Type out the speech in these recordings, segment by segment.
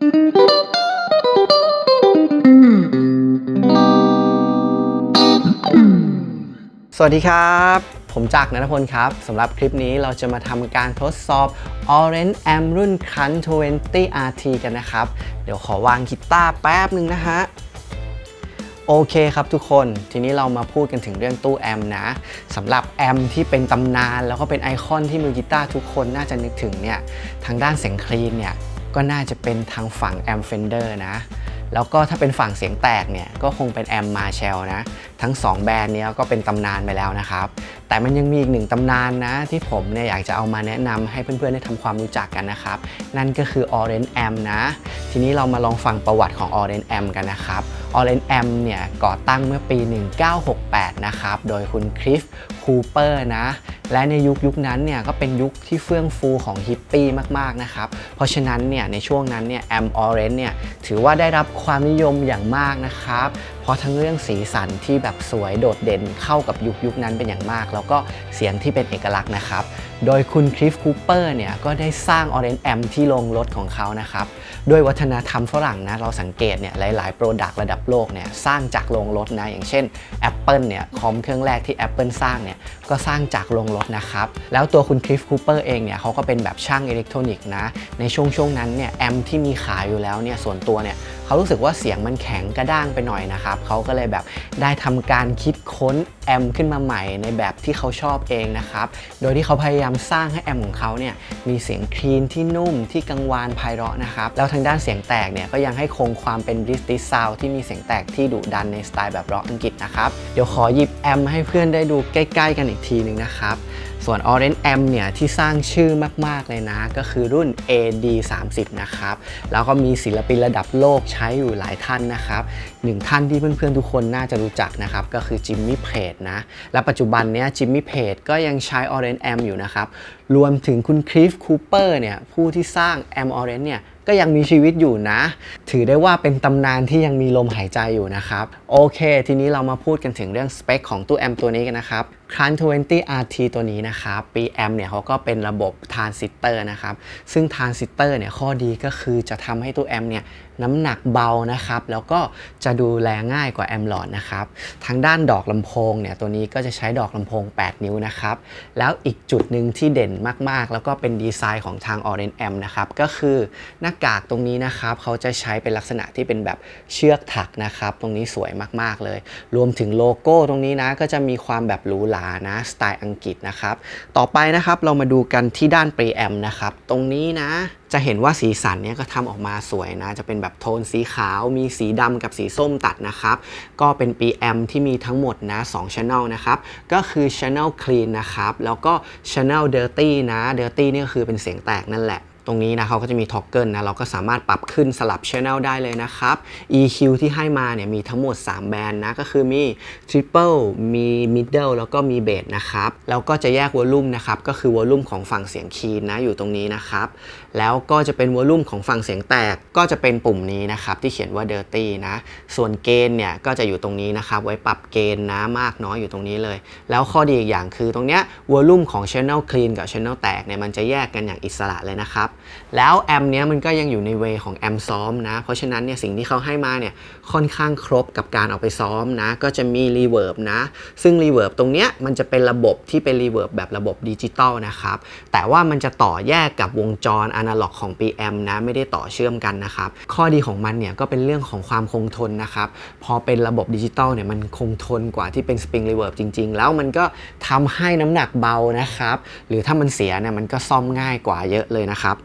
สวัสดีครับ ผมจักรนัทพลครับสำหรับคลิปนี้เราจะมาทำการทดสอบ Orange Am รุ่น Crunch 20 RT กันนะครับ เดี๋ยวขอวางกีตาร์แป๊บหนึ่งนะฮะโอเคครับทุกคนทีนี้เรามาพูดกันถึงเรื่องตู้แอมนะสำหรับแอมที่เป็นตำนาน แล้วก็เป็นไอคอนที่มือกีตาร์ทุกคนน่าจะนึกถึงเนี่ยทางด้านเสียงคลีนเนี่ย ก็น่าจะเป็นทางฝั่งแอมเฟนเดอร์นะ แล้วก็ถ้าเป็นฝั่งเสียงแตกเนี่ยก็คงเป็นแอมมาเชลนะ ทั้ง 2 แบรนด์นี้ก็เป็นตำนานไปแล้วนะครับ แต่มันยังมีอีกหนึ่งตำนานนะ ที่ผมเนี่ยอยากจะเอามาแนะนำให้เพื่อนๆได้ทำความรู้จักกันนะครับ นั่นก็คือ Orange Am นะ ทีนี้เรามาลองฟังประวัติของ Orange Am กันนะครับ o r a n M เนี่ยก่อตั้งเมื่อปี 1968 นะครับ โดยคุณคริฟคูเปอร์นะ และในยุคยุคนั้นเนี่ยก็เป็นยุคที่เฟื่องฟูของฮิปปี้มาก ๆ นะครับ เพราะฉะนั้นเนี่ยในช่วงนั้นเนี่ยแอมออเรนเนี่ยถือว่าได้รับความนิยมอย่างมากนะครับ เพราะทั้งเรื่องสีสันที่แบบสวยโดดเด่นเข้ากับยุคยุคนั้นเป็นอย่างมาก แล้วก็เสียงที่เป็นเอกลักษณ์นะครับ โดยคุณคริฟคูเปอร์เนี่ยก็ได้สร้าง Orange Amp ที่โรงรถของเขานะครับ ด้วยวัฒนธรรมฝรั่งนะเราสังเกตเนี่ยหลายๆ โปรดักต์ระดับโลกเนี่ยสร้างจากโรงรถนะอย่างเช่น Apple เนี่ยคอมเครื่องแรกที่ Apple สร้างเนี่ยก็สร้างจากโรงรถนะครับ แล้วตัวคุณคริฟคูเปอร์เองเนี่ยเขาก็เป็นแบบช่างอิเล็กทรอนิกส์นะในช่วงช่วงนั้นเนี่ยแอมที่มีขายอยู่แล้วเนี่ยส่วนตัวเนี่ย เขารู้สึกว่าเสียงมันแข็งกระด้างไปหน่อยนะครับเขาก็เลยแบบได้ทำการคิดค้นแอมขึ้นมาใหม่ในแบบที่เขาชอบเองนะครับ โดยที่เขาพยายามสร้างให้แอมของเขาเนี่ยมีเสียงคลีนที่นุ่มที่กังวานไพเราะนะครับ แล้วทางด้านเสียงแตกเนี่ยก็ยังให้คงความเป็นบริสติซาวที่มีเสียงแตกที่ดุดันในสไตล์แบบร็อกอังกฤษนะครับ เดี๋ยวขอหยิบแอมให้เพื่อนได้ดูใกล้ ๆ กันอีกทีหนึ่งนะครับ ส่วน Orange M เนี่ยที่สร้างชื่อมาก ๆ เลยนะ ก็คือรุ่น AD 30นะครับ แล้วก็มีศิลปินระดับโลกใช้อยู่หลายท่านนะครับหนึ่งท่านที่เพื่อนๆทุกคนน่าจะรู้จักนะครับ ก็คือจิมมี่เพจนะ และปัจจุบันเนี้ยจิมมี่เพจก็ยังใช้ Orange M อยู่นะครับ รวมถึงคุณคริฟคูเปอร์เนี่ยผู้ที่สร้าง M Orange เนี่ย ก็ยังมีชีวิตอยู่นะ ถือได้ว่าเป็นตำนานที่ยังมีลมหายใจอยู่นะครับ โอเค ทีนี้เรามาพูดกันถึงเรื่องสเปคของตู้แอมตัวนี้กันนะครับ c r u n 20 RT ตัวนี้นะครับปีแอมเนี่ยเขาก็เป็นระบบทรานซิสเตอร์นะครับ ซึ่งทรานซิสเตอร์เนี่ยข้อดีก็คือจะทำให้ตู้แอมเนี่ย น้ำหนักเบานะครับ แล้วก็จะดูแลง่ายกว่าแอมลอดนะครับ ทางด้านดอกลำโพงเนี่ยตัวนี้ก็จะใช้ดอกลำโพง 8 นิ้วนะครับ แล้วอีกจุดหนึ่งที่เด่นมากๆ แล้วก็เป็นดีไซน์ของทาง Orange Amp นะครับ ก็คือหน้ากากตรงนี้นะครับ เขาจะใช้เป็นลักษณะที่เป็นแบบเชือกถักนะครับ ตรงนี้สวยมากๆเลย รวมถึงโลโก้ตรงนี้นะก็จะมีความแบบหรูหรานะสไตล์อังกฤษนะครับ ต่อไปนะครับเรามาดูกันที่ด้านปรีแอมนะครับ ตรงนี้นะจะเห็นว่าสีสันเนี่ยก็ทำออกมาสวยนะ จะเป็นแบบโทนสีขาว มีสีดำกับสีส้มตัดนะครับ ก็เป็น PM ที่มีทั้งหมดนะ2 Channel นะครับ ก็คือ Channel Clean นะครับ แล้วก็ Channel Dirty นะ Dirty นี่ก็คือเป็นเสียงแตกนั่นแหละ ตรงนี้นะเขาก็จะมีท็อกเกิลนะเราก็สามารถปรับขึ้นสลับ Channel ได้เลยนะครับ EQ ที่ให้มาเนี่ยมีทั้งหมด 3 แบรนด์นะ ก็คือมี Triple มี Middle แล้วก็มี Bass นะครับ แล้วก็จะแยกวอลลุ่มนะครับ ก็คือวอลลุ่มของฝั่งเสียงคีนนะอยู่ตรงนี้นะครับ แล้วก็จะเป็นวอลลุ่มของฝั่งเสียงแตกก็จะเป็นปุ่มนี้นะครับ ที่เขียนว่า Dirty นะ ส่วนเกณฑ์เนี่ยก็จะอยู่ตรงนี้นะครับ ไว้ปรับเกณฑ์นะมากน้อยอยู่ตรงนี้เลย แล้วข้อดีอีกอย่างคือตรงเนี้ยวอลลุ่มของ Channel Clean กับ Channel แตกเนี่ยมันจะแยกกันอย่างอิสระเลยนะครับแล้วแอมเนี้ยมันก็ยังอยู่ในเวของแอมซ้อมนะ เพราะฉะนั้นเนี่ยสิ่งที่เขาให้มาเนี่ยค่อนข้างครบกับการเอาไปซ้อมนะ ก็จะมีรีเวิร์บนะ ซึ่งรีเวิร์บตรงเนี้ยมันจะเป็นระบบที่เป็นรีเวิร์บแบบระบบดิจิตอลนะครับ แต่ว่ามันจะต่อแยกกับวงจรอนาล็อกของ PM นะ ไม่ได้ต่อเชื่อมกันนะครับ ข้อดีของมันเนี่ยก็เป็นเรื่องของความคงทนนะครับ พอเป็นระบบดิจิตอลเนี่ยมันคงทนกว่าที่เป็นสปริงรีเวิร์บจริง ๆ แล้วมันก็ทำให้น้ำหนักเบานะครับ หรือถ้ามันเสียเนี่ยมันก็ซ่อมง่ายกว่าเยอะเลยนะครับ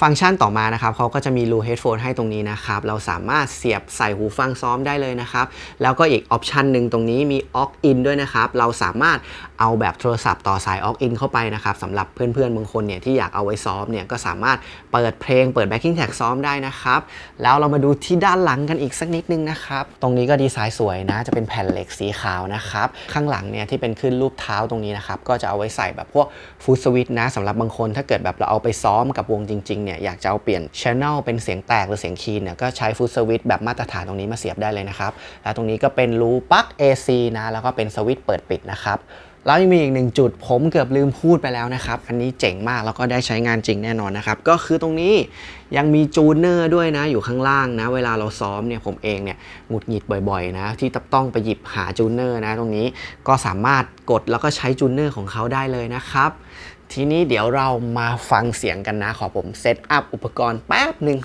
ฟังก์ชันต่อมานะครับเขาก็จะมีรูเฮดโฟนให้ตรงนี้นะครับ เราสามารถเสียบใส่หูฟังซ้อมได้เลยนะครับ แล้วก็อีกออปชันหนึ่งตรงนี้มีออกอินด้วยนะครับ เราสามารถเอาแบบโทรศัพท์ต่อสาย aux in เข้าไปนะครับสำหรับเพื่อนๆบางคนเนี่ยที่อยากเอาไว้ซ้อมเนี่ยก็สามารถเปิดเพลงเปิด backing track ซ้อมได้นะครับ แล้วเรามาดูที่ด้านหลังกันอีกสักนิดนึงนะครับ ตรงนี้ก็ดีไซน์สวยนะ จะเป็นแผ่นเหล็กสีขาวนะครับ ข้างหลังเนี่ยที่เป็นขึ้นรูปเท้าตรงนี้นะครับ ก็จะเอาไว้ใส่แบบพวกฟูดสวิตนะสำหรับบางคนถ้าเกิดแบบเราเอาไปซ้อมกับวงจริงๆเนี่ยอยากจะเอาเปลี่ยน channel เป็นเสียงแตกหรือเสียงคีนเนี่ยก็ใช้ฟูดสวิตแบบมาตรฐานตรงนี้มาเสียบได้เลยนะครับแล้วตรงนี้ก็เป็นรูปลั๊ก AC นะแล้วก็เป็นสวิตเปิดปิดนะครับ แล้วยังมีอีกหนึ่งจุดผมเกือบลืมพูดไปแล้วนะครับ อันนี้เจ๋งมากแล้วก็ได้ใช้งานจริงแน่นอนนะครับ ก็คือตรงนี้ยังมีจูเนอร์ด้วยนะอยู่ข้างล่างนะ เวลาเราซ้อมเนี่ยผมเองเนี่ยหงุดหงิดบ่อยๆนะที่ต้องไปหยิบหาจูเนอร์นะตรงนี้ก็สามารถกดแล้วก็ใช้จูเนอร์ของเขาได้เลยนะครับ ทีนี้เดี๋ยวเรามาฟังเสียงกันนะขอผมเซตอัพอุปกรณ์แป๊บหนึ่ง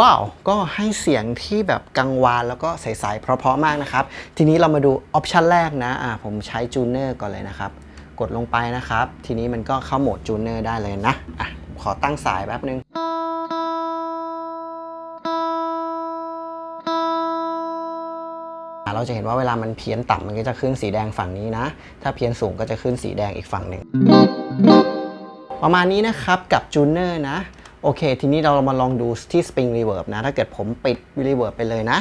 ว้าว ก็ให้เสียงที่แบบกังวานแล้วก็ใสๆเพราะๆมากนะครับ ทีนี้เรามาดูออปชันแรกนะอ่าผมใช้จูเนอร์ก่อนเลยนะครับ กดลงไปนะครับ ทีนี้มันก็เข้าโหมดจูเนอร์ได้เลยนะอะขอตั้งสายแป๊บนึงเราจะเห็นว่าเวลามันเพี้ยนต่ำมันก็จะขึ้นสีแดงฝั่งนี้นะ ถ้าเพี้ยนสูงก็จะขึ้นสีแดงอีกฝั่งหนึ่งประมาณนี้นะครับกับจูเนอร์นะ โอเค ทีนี้เรามาลองดูที่ Spring Reverb นะ ถ้าเกิดผมปิด Reverb ไปเลยนะ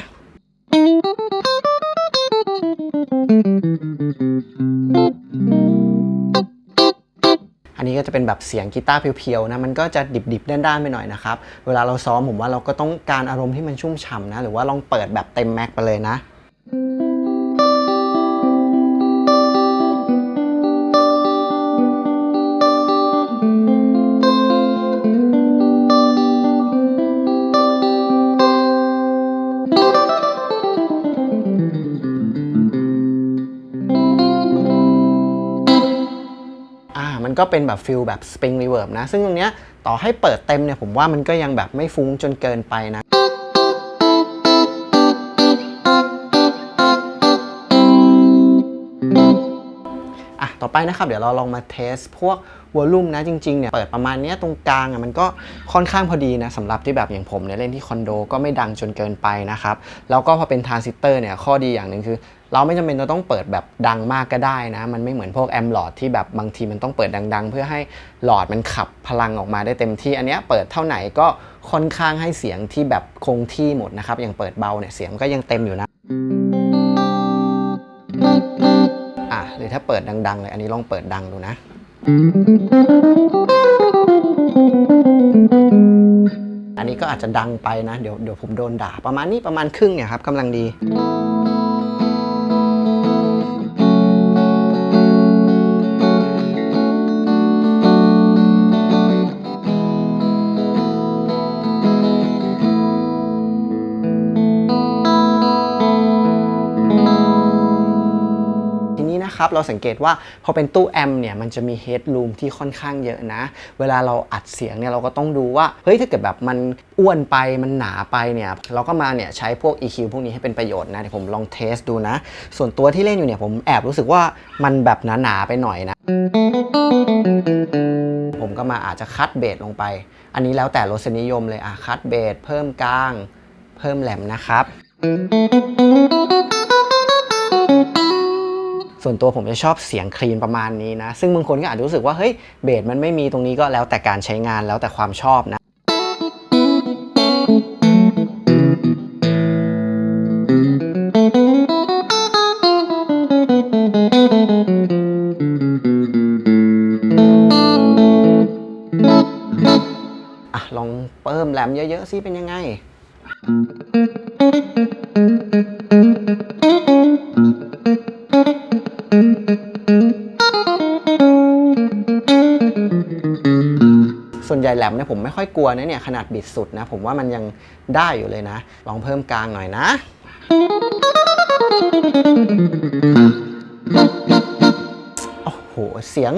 อันนี้ก็จะเป็นแบบเสียงกีตาร์เพียวๆนะ มันก็จะดิบๆ ด้านๆ ไปหน่อยนะครับ เวลาเราซ้อมผมว่าเราก็ต้องการอารมณ์ที่มันชุ่มฉ่ำนะ หรือว่าลองเปิดแบบเต็มแม็กไปเลยนะ ก็เป็นแบบฟิลแบบ Spring Reverb นะ ซึ่งตรงเนี้ยต่อให้เปิดเต็มเนี่ยผมว่ามันก็ยังแบบไม่ฟุ้งจนเกินไปนะอะต่อไปนะครับ เดี๋ยวเราลองมาเทสพวกวอลลุ่มนะจริงๆเนี่ยเปิดประมาณเนี้ยตรงกลางอะมันก็ค่อนข้างพอดีนะสำหรับที่แบบอย่างผมเนี่ยเล่นที่คอนโดก็ไม่ดังจนเกินไปนะครับ แล้วก็พอเป็นทรานซิสเตอร์เนี่ยข้อดีอย่างหนึ่งคือ เราไม่จำเป็นจะต้องเปิดแบบดังมากก็ได้นะ มันไม่เหมือนพวกแอมหลอดที่แบบบางทีมันต้องเปิดดัง ๆ เพื่อให้หลอดมันขับพลังออกมาได้เต็มที่ อันนี้เปิดเท่าไหนก็ค่อนข้างให้เสียงที่แบบคงที่หมดนะครับ อย่างเปิดเบาเนี่ยเสียงก็ยังเต็มอยู่นะอะหรือถ้าเปิดดัง ๆ เลย อันนี้ลองเปิดดังดูนะอันนี้ก็อาจจะดังไปนะ เดี๋ยวเดี๋ยวผมโดนด่าประมาณนี้ประมาณครึ่งเนี่ยครับกำลังดี นะครับ เราสังเกตว่าพอเป็นตู้แอมเนี่ยมันจะมีเฮด o ูมที่ค่อนข้างเยอะนะ เวลาเราอัดเสียงเนี่ยเราก็ต้องดูว่า เฮ้ย ถ้าเกิดแบบมันอ้วนไปมันหนาไปเนี่ย เราก็มาเนี่ยใช้พวก EQ พวกนี้ให้เป็นประโยชน์นะ เดี๋ยวผมลองเทสดูนะ ส่วนตัวที่เล่นอยู่เนี่ยผมแอบรู้สึกว่ามันแบบหนาๆไปหน่อยนะ ผมก็มาอาจจะคัดเบสลงไป อันนี้แล้วแต่รสนิยมเลยอะคัดเบสเพิ่มกลาง เพิ่มแหลมนะครับ ส่วนตัวผมจะชอบเสียงคลีนประมาณนี้นะ ซึ่งบางคนก็อาจจะรู้สึกว่าเฮ้ยเบสมันไม่มีตรงนี้ก็แล้วแต่การใช้งานแล้วแต่ความชอบนะลองเพิ่มแหลมเยอะๆซิเป็นยังไง มเนี่ยผมไม่ค่อยกลัวนะเนี่ยขนาดบิดสุดนะ ผมว่ามันยังได้อยู่เลยนะ ลองเพิ่มกลางหน่อยนะ หโหเสียง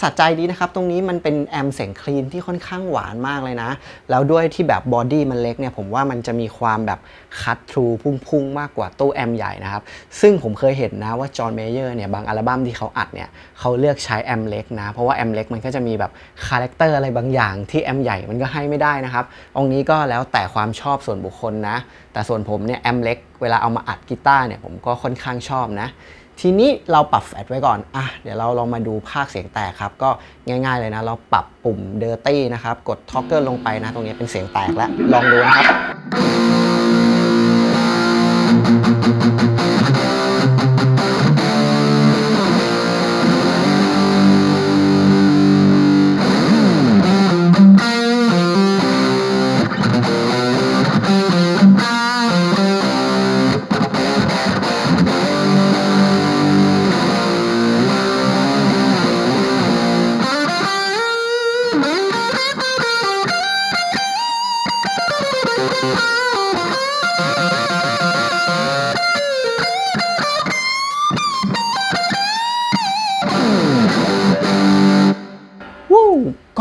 สะใจดีนะครับ ตรงนี้มันเป็นแอมเสียงคลีนที่ค่อนข้างหวานมากเลยนะ แล้วด้วยที่แบบบอดี้มันเล็กเนี่ยผมว่ามันจะมีความแบบคัตทรูพุ่งๆ มากกว่าตู้แอมใหญ่นะครับ ซึ่งผมเคยเห็นนะว่าจอห์นเมเยอร์เนี่ยบางอัลบั้มที่เขาอัดเนี่ยเขาเลือกใช้แอมเล็กนะ เพราะว่าแอมเล็กมันก็จะมีแบบคาแรคเตอร์อะไรบางอย่างที่แอมใหญ่มันก็ให้ไม่ได้นะครับองนี้ก็แล้วแต่ความชอบส่วนบุคคลนะ แต่ส่วนผมเนี่ยแอมเล็กเวลาเอามาอัดกีตาร์เนี่ยผมก็ค่อนข้างชอบนะ ทีนี้เราปรับแฟลตไว้ก่อน อะ เดี๋ยวเราลองมาดูภาคเสียงแตกครับ ก็ง่ายๆเลยนะ เราปรับปุ่ม Dirty นะครับ กดท็อกเกอร์ลงไปนะ ตรงนี้เป็นเสียงแตกแล้ว ลองดูนะครับ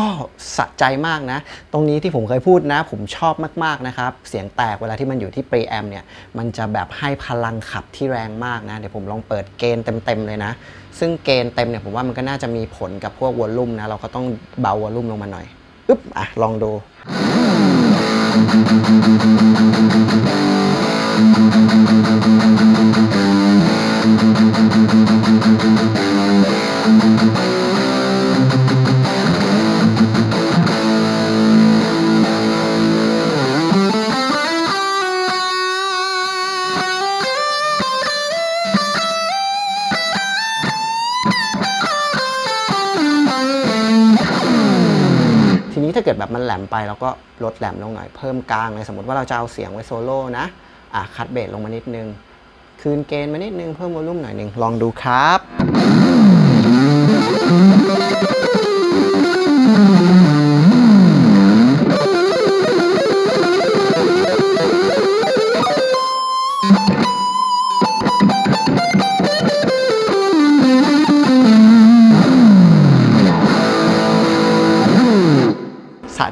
ก็สะใจมากนะ ตรงนี้ที่ผมเคยพูดนะ ผมชอบมากๆนะครับ เสียงแตกเวลาที่มันอยู่ที่ปรีแอมเนี่ย มันจะแบบให้พลังขับที่แรงมากนะ เดี๋ยวผมลองเปิดเกณฑ์เต็ม ๆ เลยนะ ซึ่งเกณฑ์เต็มเนี่ยผมว่ามันก็น่าจะมีผลกับพวกวอลลุ่มนะ เราก็ต้องเบาวอลลุ่มลงมาหน่อย อึ๊บ อะ ลองดู ไปเราก็ลดแหลมลงหน่อยเพิ่มกลางเลยสมมติว่าเราจะเอาเสียงไว้โซโล่นะอะคัดเบสลงมานิดนึง คืนเกณฑ์มานิดนึง เพิ่มวอลลุ่มหน่อยหนึง ลองดูครับ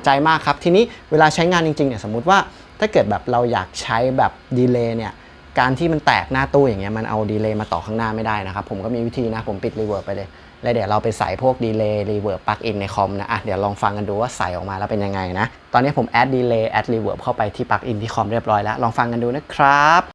ใจมากครับ ทีนี้เวลาใช้งานจริงๆเนี่ยสมมติว่าถ้าเกิดแบบเราอยากใช้แบบดีเลย์เนี่ยการที่มันแตกหน้าตู้อย่างเงี้ยมันเอาดีเลย์มาต่อข้างหน้าไม่ได้นะครับ ผมก็มีวิธีนะ ผมปิดรีเวิร์บไปเลย แล้วเดี๋ยวเราไปใส่พวกดีเลย์รีเวิร์บปลั๊กอินในคอมนะอะเดี๋ยวลองฟังกันดูว่าใส่ออกมาแล้วเป็นยังไงนะ ตอนนี้ผมแอดดีเลย์แอดรีเวิร์บเข้าไปที่ปลั๊กอินที่คอมเรียบร้อยแล้ว ลองฟังกันดูนะครับ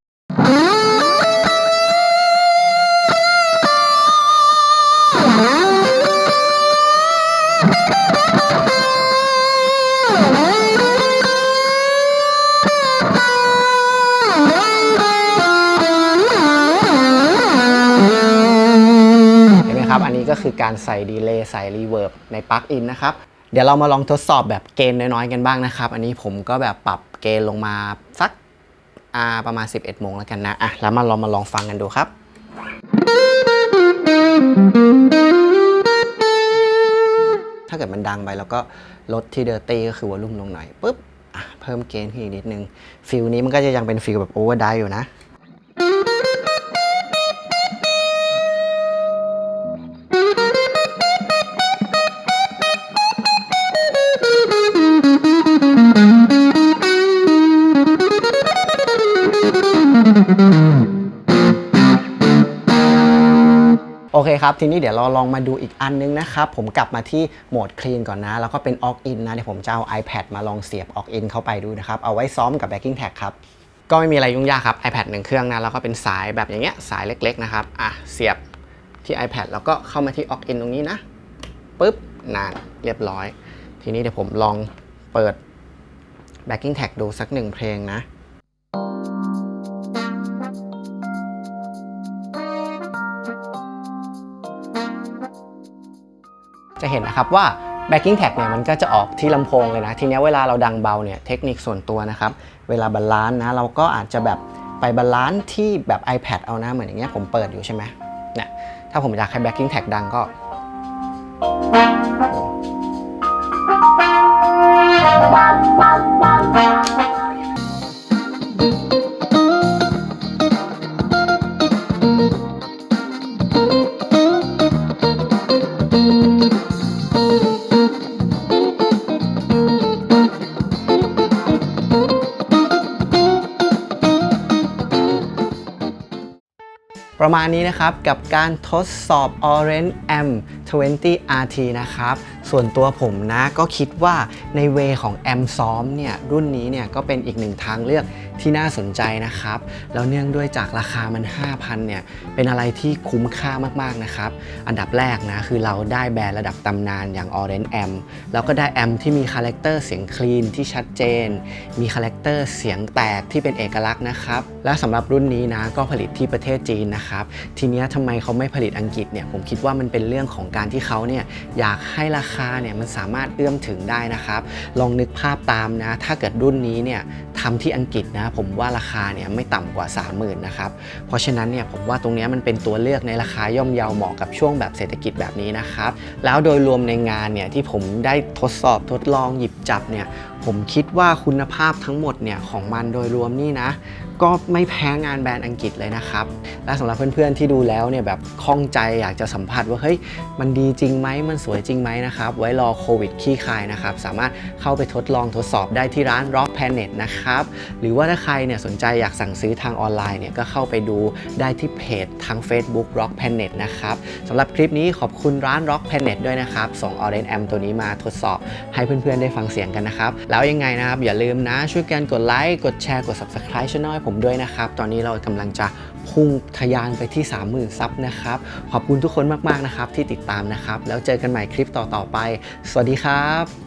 ก็คือการใส่ดีเลย์ใส่รีเวิร์บในปลั๊กอินนะครับ เดี๋ยวเรามาลองทดสอบแบบเกณฑ์น้อยๆกันบ้างนะครับ อันนี้ผมก็แบบปรับเกณฑ์ลงมาสักประมาณ 11โมงแล้วกันนะอะแล้วมาลองมาลองฟังกันดูครับ ถ้าเกิดมันดังไปแล้วก็ลดที่เดอร์ตี้ก็คือวอลลุ่มลงหน่อยปุ๊บเพิ่มเกณฑ์ขึ้นอีกนิดนึงฟิลนี้มันก็จะยังเป็นฟิลแบบโอเวอร์ไดอยู่นะ ครับ ทีนี้เดี๋ยวเราลองมาดูอีกอันนึงนะครับ ผมกลับมาที่โหมดคลีนก่อนนะ แล้วก็เป็น Aux In นนะ เดี๋ยวผมจะเอา iPad มาลองเสียบ Aux In เข้าไปดูนะครับ เอาไว้ซ้อมกับ Backing Tag ครับ ก็ไม่มีอะไรยุ่งยากครับ iPad หนึ่งเครื่องนะ แล้วก็เป็นสายแบบอย่างเงี้ย สายเล็กๆนะครับ อะ เสียบที่ iPad แล้วก็เข้ามาที่ Aux In ตรงนี้นะปุ๊บ นาน เรียบร้อย ทีนี้เดี๋ยวผมลองเปิด Backing Tag ดูสักหนึ่งเพลงนะ จะเห็นนะครับว่า backing tag เนี่ยมันก็จะออกที่ลำโพงเลยนะ ทีนี้เวลาเราดังเบาเนี่ยเทคนิคส่วนตัวนะครับ เวลาบาลานซ์นะ เราก็อาจจะแบบไปบาลานซ์ที่แบบ iPad เอานะ เหมือนอย่างเงี้ยผมเปิดอยู่ใช่ไหมเนี่ยถ้าผมอยากให้ backing tag ดังก็ ประมาณนี้นะครับ กับการทดสอบ Orange M 20 RT นะครับ ส่วนตัวผมนะก็คิดว่าในเวของ M ซ้อมเนี่ยรุ่นนี้เนี่ยก็เป็นอีกหนึ่งทางเลือก ที่น่าสนใจนะครับ แล้วเนื่องด้วยจากราคามัน 5,000เนี่ยเป็นอะไรที่คุ้มค่ามากๆนะครับ อันดับแรกนะคือเราได้แบรนด์ระดับตำนานอย่าง Orange M แล้วก็ได้แอมที่มีคาแรคเตอร์เสียงคลีนที่ชัดเจน มีคาแรคเตอร์เสียงแตกที่เป็นเอกลักษณ์นะครับ และสำหรับรุ่นนี้นะก็ผลิตที่ประเทศจีนนะครับ ทีนี้ทำไมเขาไม่ผลิตอังกฤษเนี่ยผมคิดว่ามันเป็นเรื่องของการที่เขาเนี่ยอยากให้ราคาเนี่ยมันสามารถเอื้อมถึงได้นะครับ ลองนึกภาพตามนะ ถ้าเกิดรุ่นนี้เนี่ยทำที่อังกฤษนะผมว่าราคาเนี่ยไม่ต่ำกว่า 30,000นะครับเพราะฉะนั้นเนี่ยผมว่าตรงนี้มันเป็นตัวเลือกในราคาย่อมเยาเหมาะกับช่วงแบบเศรษฐกิจแบบนี้นะครับแล้วโดยรวมในงานเนี่ยที่ผมได้ทดสอบทดลองหยิบจับเนี่ยผมคิดว่าคุณภาพทั้งหมดเนี่ยของมันโดยรวมนี่นะ ก็ไม่แพ้งานแบรนด์อังกฤษเลยนะครับ และสำหรับเพื่อนๆที่ดูแล้วเนี่ยแบบคล่องใจอยากจะสัมผัสว่าเฮ้ยมันดีจริงไหมมันสวยจริงไหมนะครับ ไว้รอโควิดขี้คายนะครับ สามารถเข้าไปทดลองทดสอบได้ที่ร้าน Rock Planet นะครับ หรือว่าถ้าใครเนี่ยสนใจอยากสั่งซื้อทางออนไลน์เนี่ยก็เข้าไปดูได้ที่เพจทาง Facebook Rock Planet นะครับสำหรับคลิปนี้ขอบคุณร้าน Rock Planet ด้วยนะครับส่ง Orange Amp ตัวนี้มาทดสอบให้เพื่อนๆได้ฟังเสียงกันนะครับแล้วยังไงนะครับอย่าลืมนะช่วยกันกดไลค์กดแชร์กด Subscribe ช่องผมด้วยนะครับ ตอนนี้เรากำลังจะพุ่งทะยานไปที่ 30,000 ซับนะครับ ขอบคุณทุกคนมาก ๆ นะครับที่ติดตามนะครับ แล้วเจอกันใหม่คลิปต่อ ๆ ไป สวัสดีครับ